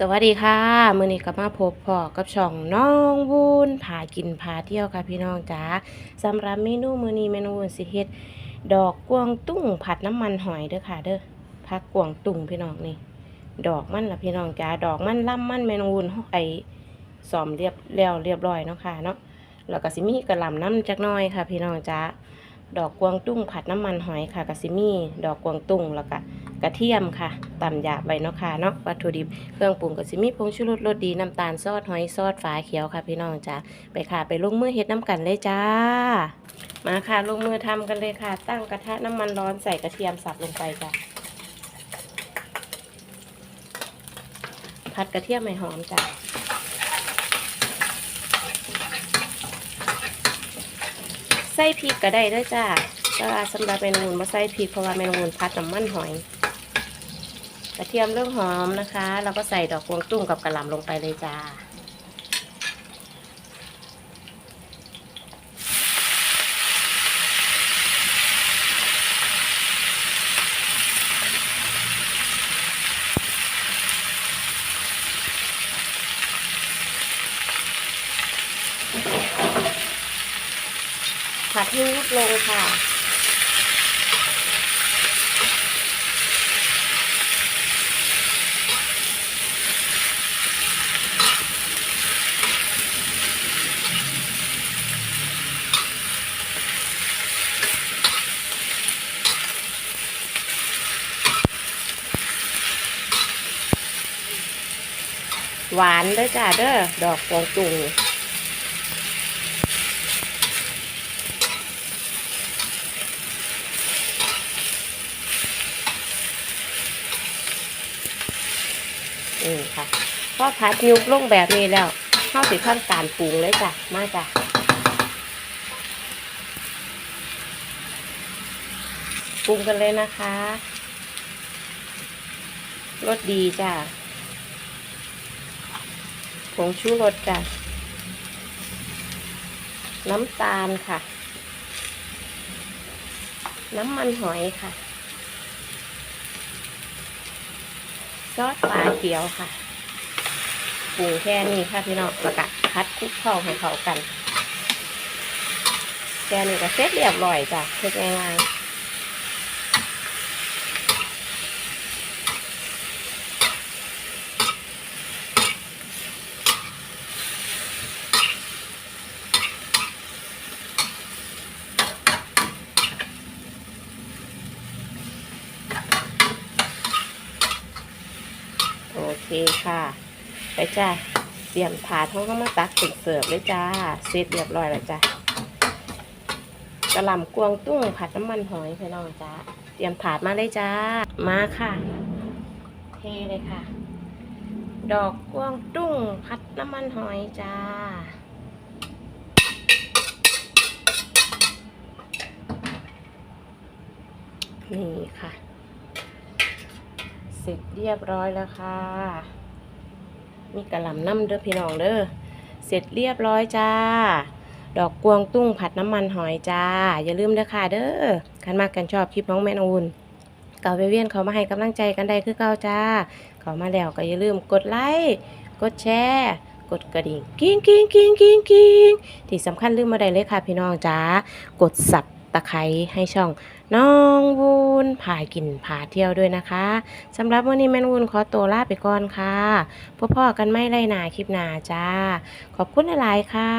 สวัสดีค่ะ มื้อนี้ก็มาพบพ่อกับช่องน้องวูนพากินพาเที่ยวค่ะพี่น้องจ๋าสำหรับเมนูมื้อนี้เมนูวูนสิเฮ็ดดอกกวางตุ้งผัดน้ำมันหอยเด้อค่ะเด้อผักกวางตุ้งพี่น้องนี่ ดอกมันละพี่น้องจ๋าดอกมันล่ำมันเมนูวูนไอซ้อมเรียบแล้วเรียบร้อยเนาะค่ะเนาะแล้วก็สิมีกระหล่ำน้ำจักน้อยค่ะ พี่น้องจ๋าดอกกวางตุ้งผัดน้ำมันหอยค่ะก็สิมี ดอกกวางตุ้งแล้วก็ กระเทียมค่ะตำหยาบไว้เนาะค่ะเนาะวัตถุดิบเครื่องปรุงก็สิมีผงชูรสรสดีน้ำตาลซอสหอยซอสฝาเขียวค่ะ พี่น้องจ้าไปค่ะ ไปลงมือเฮ็ดน้ำกันเลยจ้า มาค่ะลงมือทำกันเลยค่ะ ตั้งกระทะน้ำมันร้อนใส่กระเทียมสับลงไปจ้ะผัดกระเทียมให้หอมจ้ะใส่พริกก็ได้เด้วยจ้าแต่ว่าสำหรับเมนูอื่นมาใส่พริกเพราะว่าเมนูอื่นผัดน้ำมันหอย กระเทียมเริ่มหอมนะคะ เราก็ใส่ดอกกวงตุ้งกับกระหล่ำลงไปเลยจ้าผัดให้ยุบลงค่ะ หวานเด้อจ้าเด้อดอกกวางตุงอืมค่ะพอพัดยุบลงแบบนี้แล้วเข้าสิขั้นการปรุงเลยจ้ะมาจ้ะปรุงกันเลยนะคะรสดีจ้ะ ผงชูรสจ้ะน้ำตาลค่ะ น้ำมันหอยค่ะ ซอสปลาเขียวค่ะปรุงแค่นี้ค่ะพี่น้องแล้วก็พัดคลุกเข้าให้เข้ากัน แค่นี้ก็เสร็จเรียบร้อยจ้ะเสร็จง่ายๆ เคค่ะ ไปจ้าเตรียมถาดท้องเข้ามาตักติดเสิร์ฟเลยจ้าเสร็จเรียบร้อยแล้วจ้ากระหล่ำกวางตุ้งผัดน้ำมันหอยพี่น้องจ้าเตรียมถาดมาเลยจ้า มาค่ะ เทเลยค่ะ ดอกกวางตุ้งผัดน้ำมันหอยจ้านี่ค่ะ สร็จเรียบร้อยแล้วค่ะ มีกระหล่ำน้ำเด้อพี่น้องเด้อ เสร็จเรียบร้อยจ้า ดอกกวางตุ้งผัดน้ำมันหอยจ้า อย่าลืมเด้อค่ะเด้อคันมากกันชอบคลิปน้องแม่นองอุ่นเก่าไปเวียนเขามาให้กำลังใจกันได้คือเก่าจ้า เขามาแล้วก็อย่าลืมกดไลค์ กดแชร์ กดกระดิ่งกิ้งกิ้งกิ้งกิ้งกิ้งที่สำคัญลืมมาได้เลยค่ะพี่น้องจ้า กดสับตะไคร้ให้ช่อง น้องวูนพากินพาเที่ยวด้วยนะคะสำหรับวันนี้แม่นวูนขอตัวลาไปก่อนค่ะพบพ่อกันไม่ไรหนาคลิปหนาจ้า ขอบคุณหลายๆค่ะ